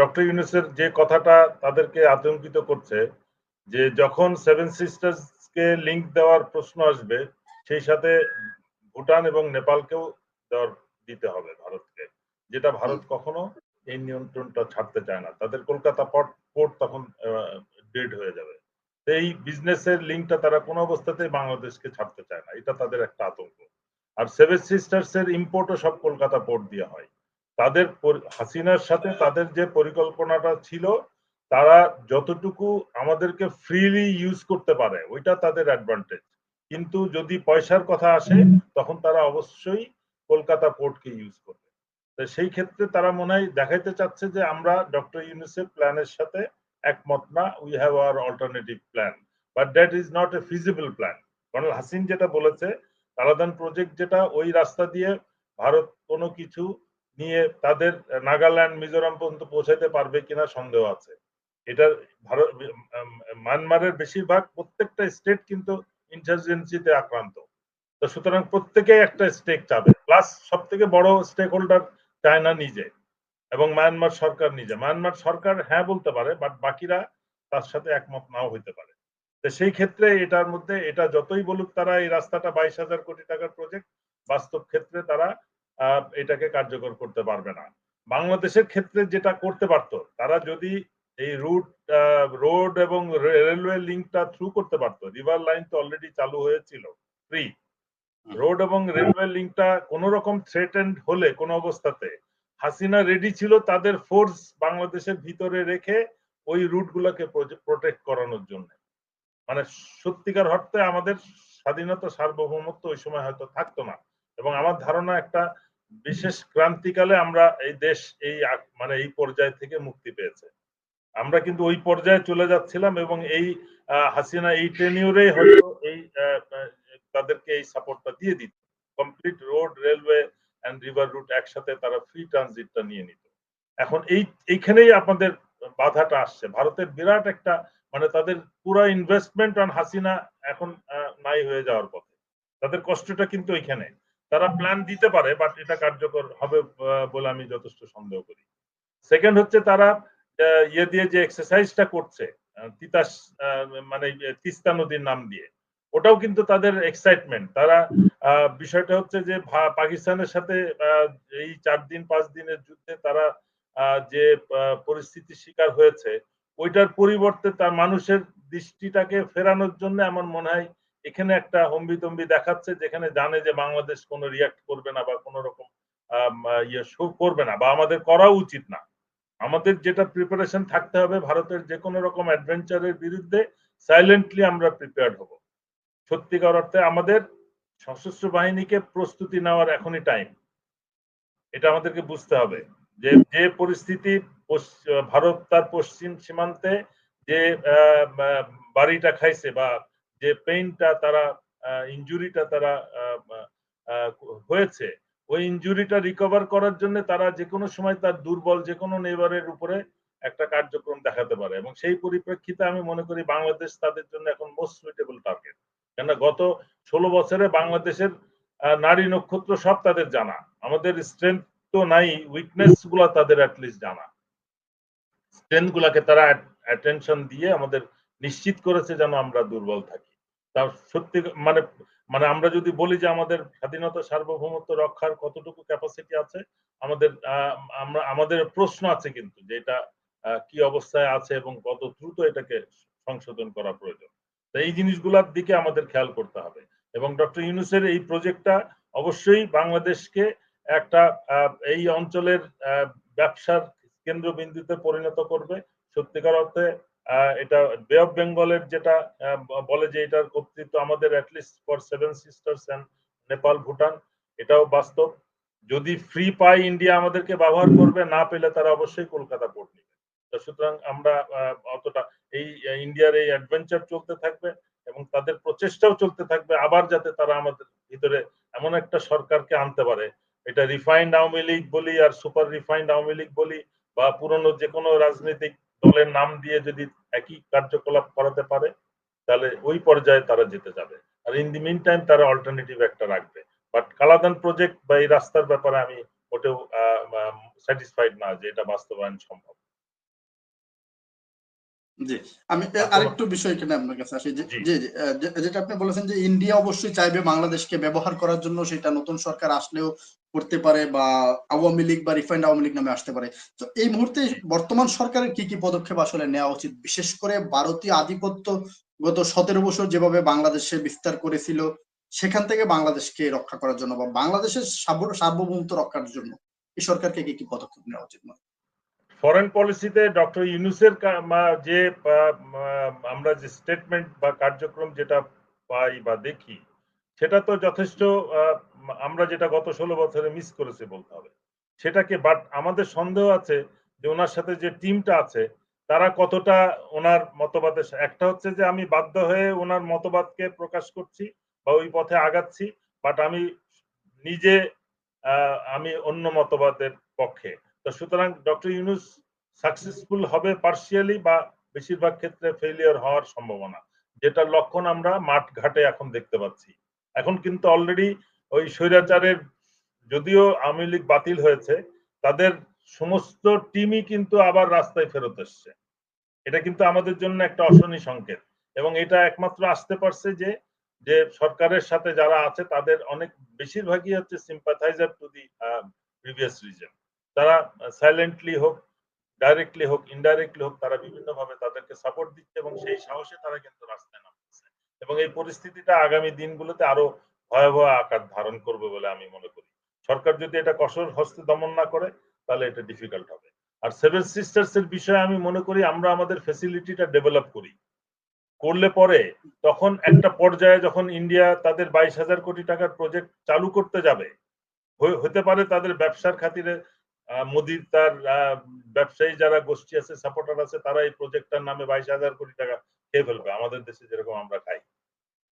Doctor ইউনুসের যে কথাটা তাদেরকে আতঙ্কিত করছে, যে যখন সেভেন সিস্টার্স কে লিংক দেওয়ার প্রশ্ন আসবে, সেই সাথে ভুটান এবং নেপালকেও দেওয়ার দিতে হবে ভারতকে, যেটা ভারত কখনো এই নিয়ন্ত্রণটা ছাড়তে চায় না। তাদের কলকাতা পোর্ট পোর্ট তখন ডেড হয়ে যাবে। এই বিজনেসের লিঙ্কটা তারা কোনো অবস্থাতেই বাংলাদেশকে ছাড়তে চায় না, এটা তাদের একটা আতঙ্ক। আর সেভেন সিস্টার্স এর ইম্পোর্টও সব কলকাতা পোর্ট দিয়ে হয়। তাদের হাসিনার সাথে তাদের যে পরিকল্পনাটা ছিল তারা যতটুকু আমাদেরকে ফ্রিলি ইউজ করতে পারে ওইটা তাদের অ্যাডভান্টেজ কিন্তু যদি পয়সার কথা আসে তখন তারা অবশ্যই কলকাতা পোর্টকে ইউজ করবে। তো সেই ক্ষেত্রে তারা মনে হয় দেখাইতে চাচ্ছে যে আমরা ডক্টর ইউনিসেফ প্ল্যানের সাথে একমত না we have our alternative plan but that is not a feasible plan colonel Hasin যেটা বলেছে কালাদান প্রজেক্ট যেটা ওই রাস্তা দিয়ে ভারত কোনো কিছু নিয়ে তাদের নাগাল্যান্ড, মিজোরাম পর্যন্ত পৌঁছাতে পারবে কিনা সন্দেহ আছে। এটা ভারত মায়ানমারের বেশিরভাগ প্রত্যেকটা স্টেট কিন্তু ইন্টারজেন্সিতে আক্রান্ত। তো সুতরাং প্রত্যেকেই একটা স্টেক চাবে। প্লাস সব থেকে বড় স্টেক হোল্ডার চায়না নিজে এবং মায়ানমার সরকার নিজে। মায়ানমার সরকার হ্যাঁ বলতে পারে বাট বাকিরা তার সাথে একমত নাও হইতে পারে। তো সেই ক্ষেত্রে এটার মধ্যে, এটা যতই বলুক তারা এই রাস্তাটা বাইশ হাজার কোটি টাকার প্রজেক্ট বাস্তব ক্ষেত্রে তারা আহ, এটাকে কার্যকর করতে পারবে না। বাংলাদেশের ক্ষেত্রে যেটা করতে পারতো, তারা যদি এই রুট রোড এবং রেলওয়ে লিঙ্কটা থ্রু করতে পারতো রিভার লাইন তো অলরেডি চালু হয়েছিল ফ্রি রোড এবং রেলওয়ে লিঙ্কটা কোন রকম থ্রেটেন্ড হলে, কোন অবস্থাতে হাসিনা রেডি ছিল তাদের ফোর্স বাংলাদেশের ভিতরে রেখে ওই রুট গুলাকে প্রোটেক্ট করানোর জন্য। মানে সত্যিকার অর্থে আমাদের স্বাধীনতা সার্বভৌমত্ব ওই সময় হয়তো থাকতো না। এবং আমার ধারণা একটা বিশেষ ক্রান্তিকালে আমরা এই দেশ, এই মানে এই পর্যায় থেকে মুক্তি পেয়েছে। আমরা কিন্তু ওই পর্যায়ে চলে যাচ্ছিলাম এবং এই হাসিনা এই টেনিউরে হয়তো এই তাদেরকে এই সাপোর্টটা দিয়ে দিত। Complete road railway and river route একসাথে তারা ফ্রি ট্রানজিটটা নিয়ে নিত। এখন এই, এইখানেই আপনাদের বাধাটা আসছে। ভারতের বিরাট একটা মানে তাদের পুরো ইনভেস্টমেন্ট অন হাসিনা এখন নাই হয়ে যাওয়ার পথে। তাদের কষ্টটা কিন্তু ওইখানে তারা প্ল্যান দিতে পারে বাট এটা কার্যকর হবে বলে আমি যথেষ্ট সন্দেহ করি। সেকেন্ড হচ্ছে তারা ইয়ে দিয়ে যে এক্সারসাইজটা করছে তিতাস মানে তিস্তা নদীর নাম দিয়ে ওটাও কিন্তু তাদের এক্সাইটমেন্ট তারা বিষয়টা হচ্ছে যে পাকিস্তানের সাথে এই চার দিন পাঁচ দিনের যুদ্ধে তারা যে আহ, পরিস্থিতির শিকার হয়েছে ওইটার পরিবর্তে তার মানুষের দৃষ্টিটাকে ফেরানোর জন্য আমার মনে হয় এখানে একটা হম্বিতম্বি দেখাচ্ছে যেখানে জানে যে বাংলাদেশ কোনো রিয়াক্ট করবে না বা কোনো রকম ইয়ে করবে না বা আমাদের করা উচিত না। আমাদের যেটা প্রিপারেশন থাকতে হবে ভারতের যে কোনো রকম অ্যাডভেঞ্চারের বিরুদ্ধে সাইলেন্টলি আমরা প্রিপেয়ার্ড হব। সত্যিকার অর্থে আমাদের সশস্ত্র বাহিনীকে প্রস্তুতি নেওয়ার এখনই টাইম এটা আমাদেরকে বুঝতে হবে যে যে পরিস্থিতি ভারত তার পশ্চিম সীমান্তে যে বাড়িটা খাইছে বা যে পেইনটা তারা ইঞ্জুরিটা তারা হয়েছে, ওই ইঞ্জুরিটা রিকভার করার জন্য তারা যে কোনো সময় তার দুর্বল যে কোনো নেবারের উপরে একটা কার্যক্রম দেখাতে পারে এবং সেই পরিপ্রেক্ষিতে আমি মনে করি বাংলাদেশ তাদের জন্য এখন মোস্ট সুইটেবল টার্গেট কেননা গত ষোলো বছরে বাংলাদেশের নারী নক্ষত্র সব তাদের জানা। আমাদের স্ট্রেংথ তো নাই উইকনেসগুলা তাদের অ্যাটলিস্ট জানা। স্ট্রেংথ গুলাকে তারা অ্যাটেনশন দিয়ে আমাদের নিশ্চিত করেছে যেন আমরা দুর্বল থাকি। তার সত্যি মানে মানে আমরা যদি বলি যে আমাদের স্বাধীনতা, সার্বভৌমত্ব রক্ষার কতটুকু ক্যাপাসিটি আছে, আমাদের আমরা, আমাদের প্রশ্ন আছে কিন্তু যে এটা কি অবস্থায় আছে এবং কত দ্রুত এটাকে সংশোধন করা প্রয়োজন। তো এই জিনিসগুলোর দিকে আমাদের খেয়াল করতে হবে। এবং ডক্টর ইউনুসের এই প্রজেক্টটা অবশ্যই বাংলাদেশকে একটা এই অঞ্চলের ব্যবসার কেন্দ্রবিন্দুতে পরিণত করবে। সত্যিকার অর্থে এটা বে অফ বেঙ্গলের যেটা বলে যে এটার কর্তৃত্ব আমাদের at least for seven sisters and Nepal Bhutan এটাও বাস্তব। যদি ফ্রি পাই ইন্ডিয়া আমাদেরকে ব্যবহার করবে, না পেলে তারা অবশ্যই কলকাতা পোর্ট নেবে। সুতরাং আমরা অতটা এই ইন্ডিয়ার এই অ্যাডভেঞ্চার চলতে থাকবে এবং তাদের প্রচেষ্টাও চলতে থাকবে আবার যাতে তারা আমাদের ভিতরে এমন একটা সরকারকে আনতে পারে। এটা রিফাইন্ড আওয়ামী লীগ বলি আর সুপার রিফাইন্ড আওয়ামী লীগ বলি বা পুরনো যে কোনো রাজনৈতিক দলের নাম দিয়ে যদি একই কার্যকলাপ করাতে পারে, তাহলে ওই পর্যায়ে তারা যেতে যাবে। আর ইন দি মিন টাইম তারা অল্টারনেটিভ একটা রাখবে। বাট কালাদান প্রজেক্ট বা এই রাস্তার ব্যাপারে আমি ওটাও স্যাটিসফাইড না যে এটা বাস্তবায়ন সম্ভব। জি। আমি আচ্ছা। আরেকটু বিষয় এখানে আপনার কাছে আসি? জি। যেটা আপনি বলেছেন যে ইন্ডিয়া অবশ্যই চাইবে বাংলাদেশকে ব্যবহার করার জন্য সেটা নতুন সরকার আসলেও করতে পারে বা আওয়ামী লীগ বা রিফাইন্ড আওয়ামী লীগ নামে আসতে পারে। তো এই মুহূর্তে বর্তমান সরকারের কি কি পদক্ষেপ আসলে নেওয়া উচিত? বিশেষ করে ভারতীয় আধিপত্য গত সতেরো বছর যেভাবে বাংলাদেশে বিস্তার করেছিল সেখান থেকে বাংলাদেশকে রক্ষা করার জন্য বা বাংলাদেশের সার্ব- সার্বভৌমত্ব রক্ষার জন্য এই সরকারকে কি কি পদক্ষেপ নেওয়া উচিত ফরেন পলিসিতে ডক্টর ইউনুসের যে আমরা যে স্টেটমেন্ট বা কার্যক্রম যেটা পাই বা দেখি, সেটা তো যথেষ্ট আমরা যেটা গত ষোলো বছরে মিস করেছি বলতে হবে। সেটাকে বাট আমাদের সন্দেহ আছে যে ওনার সাথে যে টিমটা আছে, তারা কতটা ওনার মতবাদের একটা হচ্ছে যে আমি বাধ্য হয়ে ওনার মতবাদকে প্রকাশ করছি বা ওই পথে আগাচ্ছি বাট আমি নিজে আমি অন্য মতবাদের পক্ষে। তো সুতরাং ডক্টর ইউনুস সাকসেসফুল হবে পার্শিয়ালি বা বেশিরভাগ ক্ষেত্রে ফেলিয়ার হওয়ার সম্ভাবনা, যেটা লক্ষণ আমরা মাঠ ঘাটে এখন দেখতে পাচ্ছি। এখন কিন্তু অলরেডি ওই স্বৈরাচারের যদিও আওয়ামী লীগ বাতিল হয়েছে, তাদের সমস্ত টিমই কিন্তু আবার রাস্তায় ফেরত এসছে। এটা কিন্তু আমাদের জন্য একটা অশনি সংকেত এবং এটা একমাত্র আসতে পারছে যে যে সরকারের সাথে যারা আছে, তাদের অনেক, বেশিরভাগই হচ্ছে sympathiser to the previous reason তারা সাইলেন্টলি হোক ডাইরেক্টলি হোক ইনডাইরেক্টলি হোক, তারা বিভিন্ন ভাবে তাদেরকে সাপোর্ট দিচ্ছে এবং সেই সাহসে তারা কিন্তু রাস্তায় নামতেছে। এবং এই পরিস্থিতিটা আগামী দিনগুলোতে আরও ভয়াবহ আকার ধারণ করবে বলে আমি মনে করি। সরকার যদি এটা কঠোর হস্তে দমন না করে, তাহলে এটা ডিফিকাল্ট হবে। আর সেভেন সিস্টার্স এর বিষয়ে আমি মনে করি আমরা আমাদের ফেসিলিটিটা ডেভেলপ করি। করলে পরে তখন একটা পর্যায়ে যখন ইন্ডিয়া তাদের বাইশ হাজার কোটি টাকার প্রজেক্ট চালু করতে যাবে হতে পারে তাদের ব্যবসার খাতিরে মোদির তার ব্যবসায়ী যারা গোষ্ঠী আছে সাপোর্টার আছে, তারা এই প্রজেক্টটার নামে বাইশ হাজার কোটি টাকা খেয়ে ফেলবে। আমাদের দেশে যেরকম আমরা খাই।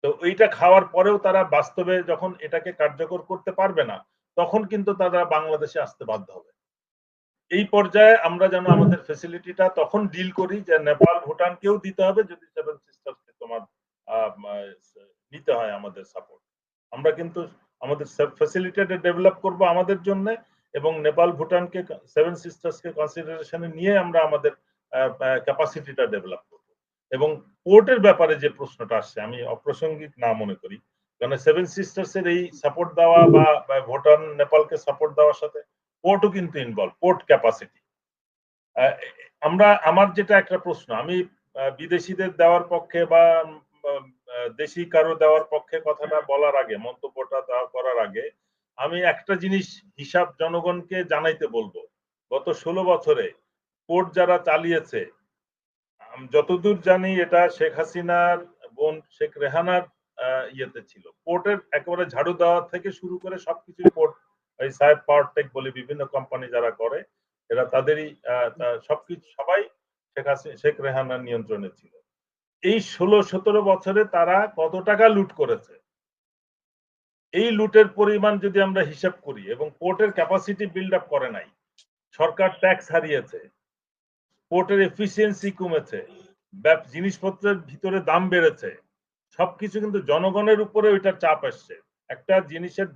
তো এইটা খাওয়ার পরেও তারা বাস্তবে যখন এটাকে কার্যকর করতে পারবে না, তখন কিন্তু তারা বাংলাদেশে আসতে বাধ্য হবে। এই পর্যায়ে আমরা যেন আমাদের ফেসিলিটিটা তখন ডিল করি যে নেপাল, ভুটানকেও দিতে হবে, যদি সেভেন সিস্টার্সকে তোমার নিতে হয় আমাদের সাপোর্ট আমরা কিন্তু আমাদের ফেসিলিটিটা ডেভেলপ করব আমাদের জন্য এবং নেপাল ভুটানকে সেভেন সিস্টার্সকে কনসিডারেশনে নিয়ে আমরা আমাদের ক্যাপাসিটিটা ডেভেলপ করব। এবং পোর্টের ব্যাপারে যে প্রশ্নটা আসছে, আমি অপ্রাসঙ্গিক না মনে করি। কারণ সেভেন সিস্টার্স এর এই সাপোর্ট দেওয়া বা ভুটান, নেপালকে সাপোর্ট দেওয়ার সাথে পোর্টও কিন্তু ইনভলভ পোর্ট ক্যাপাসিটি আমরা, আমার যেটা একটা প্রশ্ন, আমি বিদেশিদের দেওয়ার পক্ষে বা দেশি কারও দেওয়ার পক্ষে কথাটা বলার আগে, মন্তব্যটা করার আগে আমি একটা জিনিস হিসাব জনগণকে জানাইতে বলব। গত ষোলো বছরে কোর্ট যারা চালিয়েছে যতদূর জানি এটা শেখ হাসিনার বোন শেখ রেহানার ইয়েতে ছিল। পোর্টের একেবারে ঝাড়ু দেওয়া থেকে শুরু করে সবকিছু পোর্ট এই সাহেব পাওয়ার টেক বলে বিভিন্ন কোম্পানি যারা করে, এরা তাদেরই সবকিছু সবাই শেখ হাসিনা শেখ রেহানার নিয়ন্ত্রণে ছিল। এই ষোলো সতেরো বছরে তারা কত টাকা লুট করেছে? এই লুটের পরিমাণ যদি আমরা হিসাব করি এবং পোর্টের ক্যাপাসিটি বিল্ড আপ করে নাই, সরকার ট্যাক্স হারিয়েছে, পোর্টের এফিসিয়েন্সি কমেছে জিনিসপত্রের ভিতরে দাম বেড়েছে, সবকিছু কিন্তু জনগণের উপরে ওইটার চাপ আসছে। একটা জিনিসের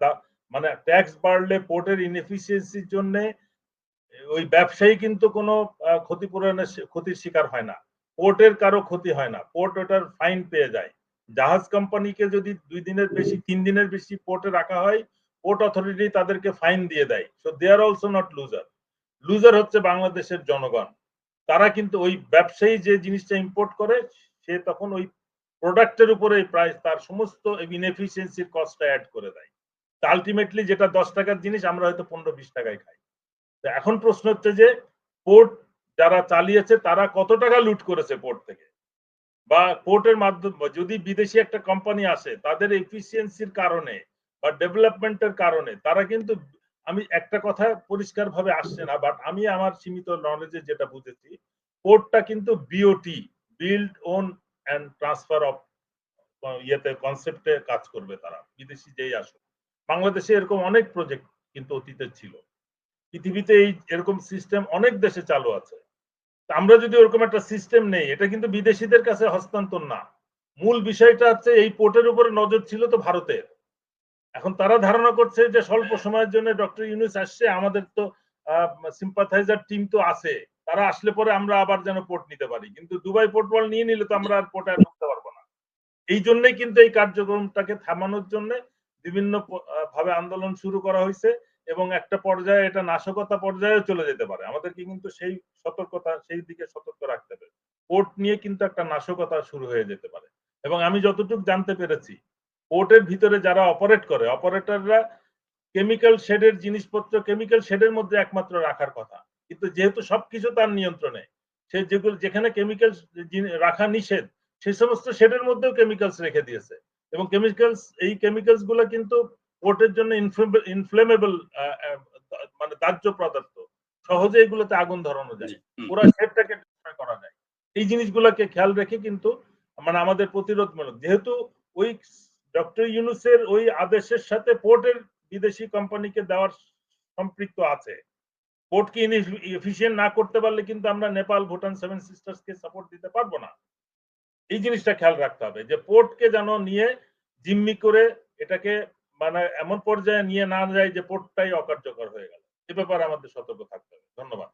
মানে ট্যাক্স বাড়লে পোর্টের ইনএফিসিয়েন্সির জন্য ওই ব্যবসায়ী কিন্তু কোনো ক্ষতিপূরণের ক্ষতির শিকার হয় না। পোর্টের কারও ক্ষতি হয় না। পোর্ট ওটার ফাইন পেয়ে যায়। জাহাজ কোম্পানিকে যদি দুই দিনের বেশি, তিন দিনের বেশি পোর্টে রাখা হয় পোর্ট অথরিটি তাদেরকে ফাইন দিয়ে দেয়। So they are also not loser loser হচ্ছে বাংলাদেশের জনগণ। তারা কিন্তু ওই ব্যবসায়ী যে জিনিসটা ইম্পোর্ট করে, সে তখন ওই প্রোডাক্টের উপরে প্রাইস তার সমস্ত ইনএফিসিয়েন্সির কস্টটা অ্যাড করে দেয়। তা আলটিমেটলি যেটা দশ টাকার জিনিস, আমরা হয়তো পনেরো, বিশ টাকায় খাই। তো এখন প্রশ্ন হচ্ছে যে পোর্ট যারা চালিয়েছে, তারা কত টাকা লুট করেছে পোর্ট থেকে? বা পোর্টের মাধ্যমে যদি বিদেশি একটা কোম্পানি আসে, তাদের এফিসিয়েন্সির কারণে বা ডেভেলপমেন্টের কারণে, তারা কিন্তু আমি একটা কথা পরিষ্কার ভাবে আসছে না বাট আমি আমার সীমিত নলেজে যেটা বুঝেছি পোর্টটা কিন্তু BOT build own and transfer of ইয়েতে কনসেপ্টে কাজ করবে তারা, বিদেশি যেই আসুক। বাংলাদেশে এরকম অনেক প্রজেক্ট কিন্তু অতীতে ছিল। পৃথিবীতে এই এরকম সিস্টেম অনেক দেশে চালু আছে। আমরা যদি ওরকম একটা সিস্টেম নেই, এটা কিন্তু বিদেশিদের কাছে হস্তান্তর না। মূল বিষয়টা হচ্ছে এই পোর্টের উপরে নজর ছিল তো ভারতের। এখন তারা ধারণা করছে যে স্বল্প সময়ের জন্য ডক্টর ইউনুস আসছে, আমাদের তো সিম্পাথাইজার টিম তো আছে। তারা আসলে পরে আমরা আবার যেন পোর্ট নিতে পারি। কিন্তু দুবাই পোর্ট বল নিয়ে নিলে তো আমরা আর পোর্টে ঢুকতে পারব না। এই জন্যই কিন্তু এই কার্যক্রমটাকে থামানোর জন্য বিভিন্ন ভাবে আন্দোলন শুরু করা হয়েছে। এবং একটা পর্যায়ে এটা নাশকতা পর্যায়ে চলে যেতে পারে। আমাদেরকে কিন্তু সেই সতর্কতা, সেই দিকে সতর্ক রাখতে হবে। পোর্ট নিয়ে কিন্তু একটা নাশকতা শুরু হয়ে যেতে পারে। এবং আমি যতটুকু জানতে পেরেছি পোর্টের ভিতরে যারা অপারেট করে অপারেটররা কেমিক্যাল শেডের জিনিসপত্র কেমিক্যাল শেডের মধ্যে একমাত্র রাখার কথা। কিন্তু যেহেতু সবকিছু তার নিয়ন্ত্রণে, সে যেগুলো, যেখানে কেমিক্যাল রাখা নিষেধ, সে সমস্ত শেডের মধ্যেও কেমিক্যালস রেখে দিয়েছে। এবং কেমিক্যালস এই কেমিক্যালসগুলো কিন্তু পোর্টের জন্য ইনফ্লেমেবল মানে দাহ্য পদার্থ সহজে এগুলোতে আগুন ধরানো যায়। হুম। শেডটাকে করা যায়। এই জিনিসগুলোকে খেয়াল রেখে কিন্তু মানে আমাদের প্রতিরোধমূলক যেহেতু ওই ডক্টর ইউনুসের ওই আদেশের সাথে পোর্টের বিদেশি কোম্পানিকে দেওয়ার সম্পৃক্ত আছে। পোর্টকে এফিসিয়েন্ট না করতে পারলে কিন্তু আমরা নেপাল ভুটান সেভেন সিস্টার্সকে সাপোর্ট দিতে পারব না। এই জিনিসটা খেয়াল রাখতে হবে যে পোর্টকে যেন নিয়ে জিম্মি করে এটাকে মানে এমন পর্যায়ে নিয়ে না যায় যে পোর্টটাই অকার্যকর হয়ে গেল। এ ব্যাপারে আমাদের সতর্ক থাকতে হবে। ধন্যবাদ।